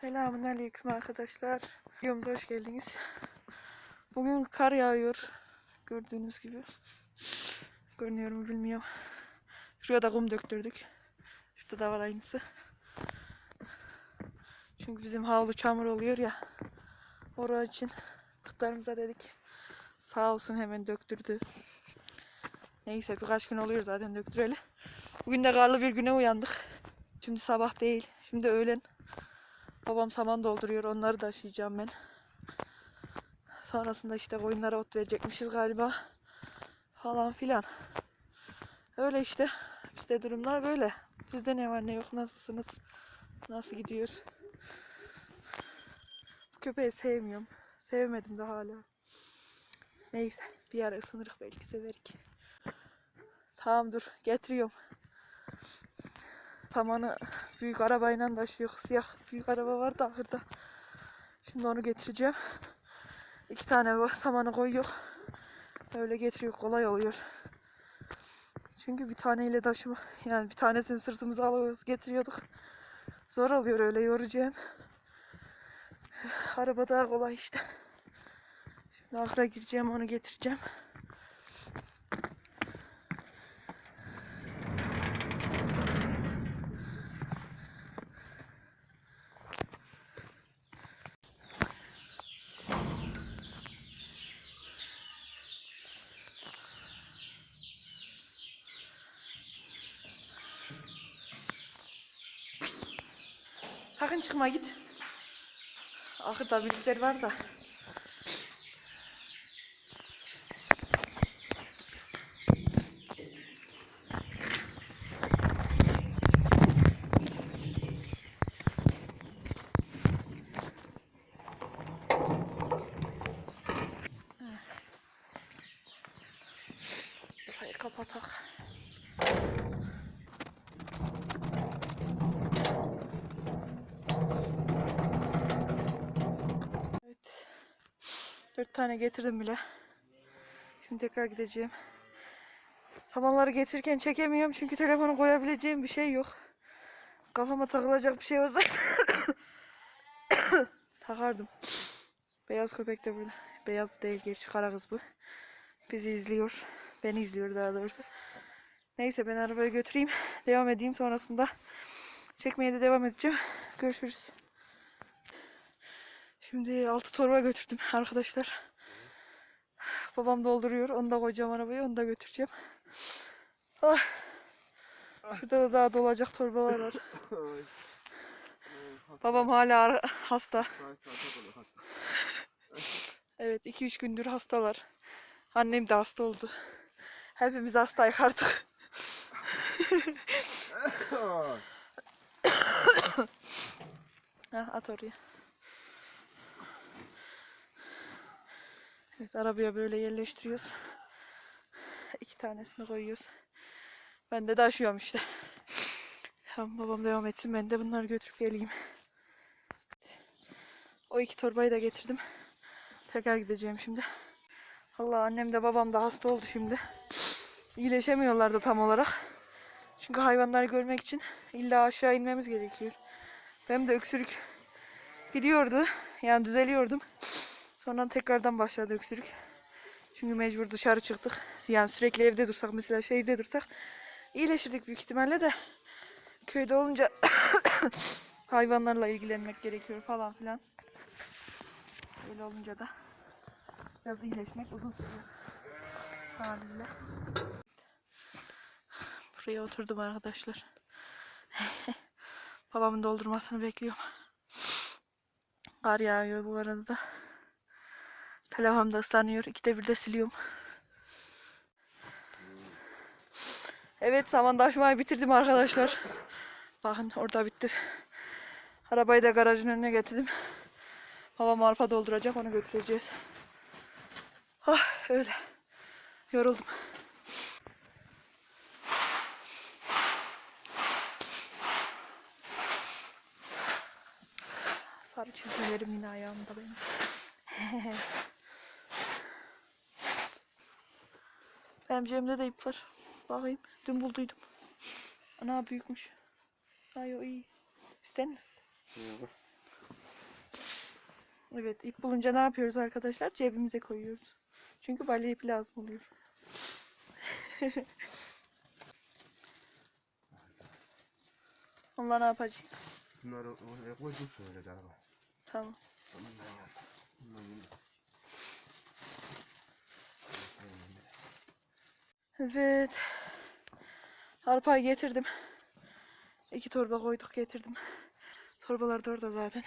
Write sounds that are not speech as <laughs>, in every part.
Selamun Aleyküm arkadaşlar. Videomuza hoş geldiniz. Bugün kar yağıyor. Gördüğünüz gibi. Görünüyor mu bilmiyorum. Şuraya da kum döktürdük. Şurada da var aynısı. Çünkü bizim havlu çamur oluyor ya. Orası için kıtlarımıza dedik. Sağ olsun hemen döktürdü. Neyse birkaç gün oluyor zaten döktüreli. Bugün de karlı bir güne uyandık. Şimdi sabah değil. Şimdi öğlen. Babam saman dolduruyor. Onları taşıyacağım ben. Sonrasında işte koyunlara ot verecekmişiz galiba. Falan filan. Öyle işte. Bizde durumlar böyle. Sizde ne var ne yok nasılsınız? Nasıl gidiyor? Bu köpeği sevmiyorum. Sevmedim de hala. Neyse. Bir ara ısınırık belki severik. Tamam dur. Getiriyorum. Samanı büyük arabayla taşıyor. Siyah büyük araba var da ahırda. Şimdi onu getireceğim. İki tane samanı koyuyor. Öyle getiriyor. Kolay oluyor. Çünkü bir taneyle taşıma yani bir tanesini sırtımıza alıyoruz getiriyorduk. Zor oluyor öyle yoracağım. Araba daha kolay işte. Şimdi ahıra gireceğim onu getireceğim. Sakın çıkma git. Ahırda birileri var da. Kapatak. Dört tane getirdim bile. Şimdi tekrar gideceğim. Samanları getirirken çekemiyorum çünkü telefonu koyabileceğim bir şey yok. Kafama takılacak bir şey olsaydı <coughs> takardım. Beyaz köpek de burada. Beyaz değil gerçi kara kız bu. Bizi izliyor. Beni izliyor daha doğrusu. Neyse ben arabayı götüreyim. Devam edeyim sonrasında. Çekmeye de devam edeceğim. Görüşürüz. Şimdi altı torba götürdüm <laughs> arkadaşlar. Babam dolduruyor. Onu da koyacağım arabaya. Onu da götüreceğim. Ah. Şurada da daha dolacak torbalar var. <laughs> Babam hala hasta. <laughs> Evet 2-3 gündür hastalar. Annem de hasta oldu. Hepimiz hastayız artık. Ha, at oraya. Evet arabaya böyle yerleştiriyoruz. İki tanesini koyuyoruz. Ben de taşıyorum işte. Tamam babam devam etsin. Ben de bunları götürüp geleyim. O iki torbayı da getirdim. Tekrar gideceğim şimdi. Allah annem de babam da hasta oldu şimdi. İyileşemiyorlar da tam olarak. Çünkü hayvanları görmek için illa aşağı inmemiz gerekiyor. Benim de öksürük gidiyordu. Yani düzeliyordum. Sonra tekrardan başladı öksürük. Çünkü mecbur dışarı çıktık. Yani sürekli evde dursak mesela şehirde dursak iyileşirdik büyük ihtimalle de köyde olunca <coughs> hayvanlarla ilgilenmek gerekiyor falan filan. Öyle olunca da biraz iyileşmek uzun sürüyor. Haliyle. Buraya oturdum arkadaşlar. <laughs> Babamın doldurmasını bekliyorum. Kar yağıyor bu arada da. Telefonum da ıslanıyor. İkide bir de siliyorum. Evet saman taşımayı bitirdim arkadaşlar. Bakın orada bitti. Arabayı da garajın önüne getirdim. Babam arpa dolduracak onu götüreceğiz. Ah öyle. Yoruldum. Sarı çizgilerim yine ayağımda benim. <laughs> Benim cebimde de ip var. Bakayım. Dün bulduydum. Ana büyükmüş. Ay o iyi. İster mi? Evet ip bulunca ne yapıyoruz arkadaşlar? Cebimize koyuyoruz. Çünkü balya ipi lazım oluyor. <laughs> Onunla ne yapacağız? Bunları oraya koy dursun öyle canım. Tamam. Tamam ben yaptım. Bundan yine. Evet. Arpayı getirdim. İki torba koyduk getirdim. Torbalar da orada zaten.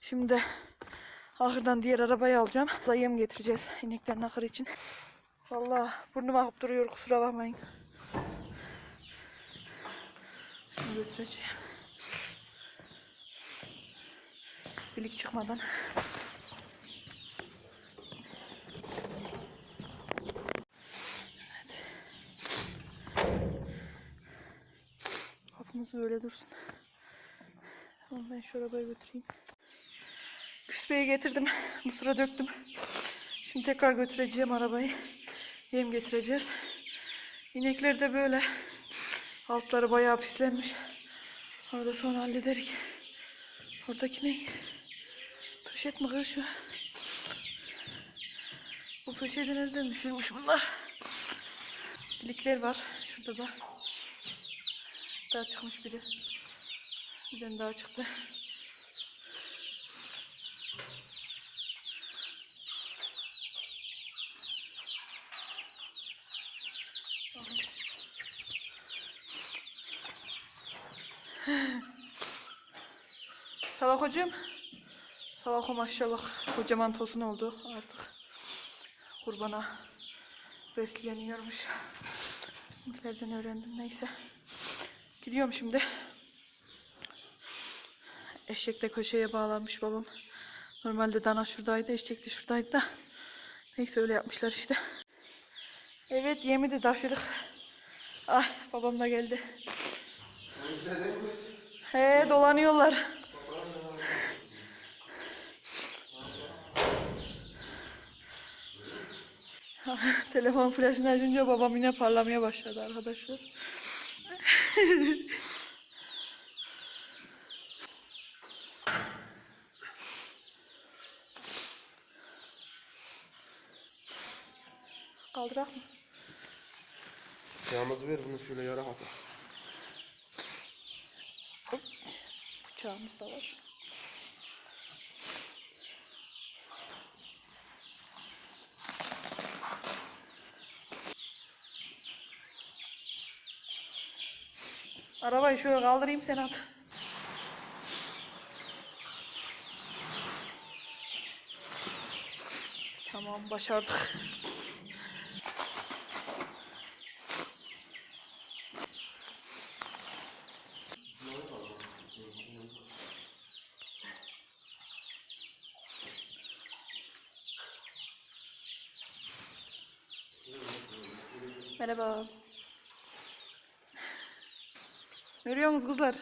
Şimdi ahırdan diğer arabayı alacağım. Da getireceğiz ineklerin ahır için. Vallahi burnum akıp duruyor kusura bakmayın. Şimdi götüreceğim. Bilik çıkmadan. Evet. Kapımız böyle dursun. Tamam ben şu arabayı götüreyim. Küspeyi getirdim. Mısıra döktüm. Şimdi tekrar götüreceğim arabayı. Yem getireceğiz. İnekler de böyle. Altları bayağı pislenmiş. Orada sonra hallederik. Oradaki ne? Poşet mi kız şu? Bu poşeti nereden düşürmüş bunlar? Bilikler var. Şurada da. Daha çıkmış biri. Bir tane daha çıktı. Salak hocam. Salak maşallah. Kocaman tosun oldu artık. Kurbana besleniyormuş. Bizimkilerden öğrendim neyse. Gidiyorum şimdi. Eşek de köşeye bağlanmış babam. Normalde dana şuradaydı, eşek de şuradaydı da. Neyse öyle yapmışlar işte. Evet yemi de taşıdık. Ah babam da geldi. He dolanıyorlar. Telefon flaşını açınca babam yine parlamaya başladı arkadaşlar. <laughs> Kaldırak mı? Yağımızı ver bunu şöyle yara at. Hop. Bıçağımız da var. Arabayı şöyle kaldırayım sen at. Tamam başardık. Merhaba. Görüyor musunuz kızlar?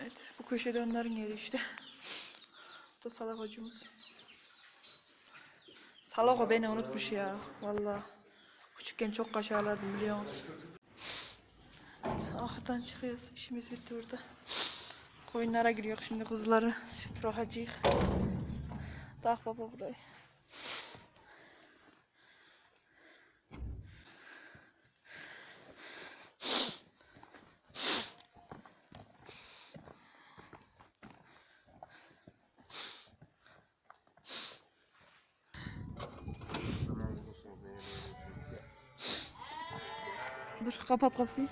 Evet, bu köşede onların yeri işte. Bu da salak hocamız. Salak o beni unutmuş ya, vallahi. Küçükken çok kaçarlardım biliyor musun? Evet, ahırdan çıkıyoruz. İşimiz bitti burada. Koyunlara giriyor şimdi kızları. Şimdi Tak baba burayı. Dur kapat kapıyı.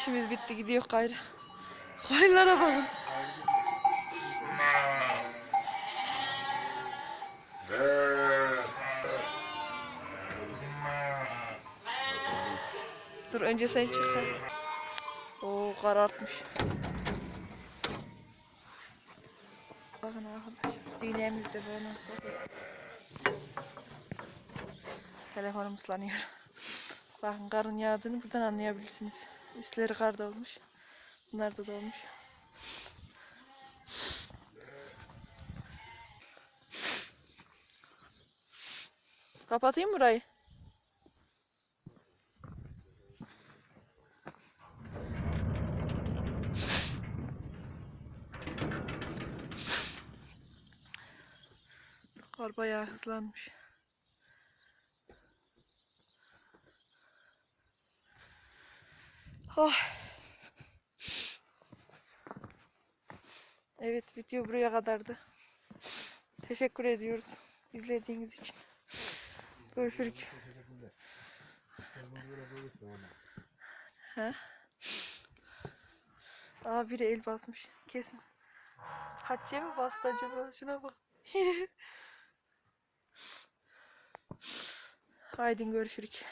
İşimiz bitti gidiyor gayrı. Koyunlara bakın. Dur önce sen çık. Oo karartmış. Bakın arkadaşlar. Dinemiz de böyle nasıl. Telefonum ıslanıyor. Bakın karın yağdığını buradan anlayabilirsiniz. Üstleri kar dolmuş. Bunlar da dolmuş. Kapatayım burayı. Kar bayağı hızlanmış. Oh. Evet video buraya kadardı. Teşekkür ediyoruz izlediğiniz için. Görüşürük. He? Aa biri el basmış. Kesin. Hatice mi bastı acaba? Şuna bak. <laughs> Haydi görüşürük.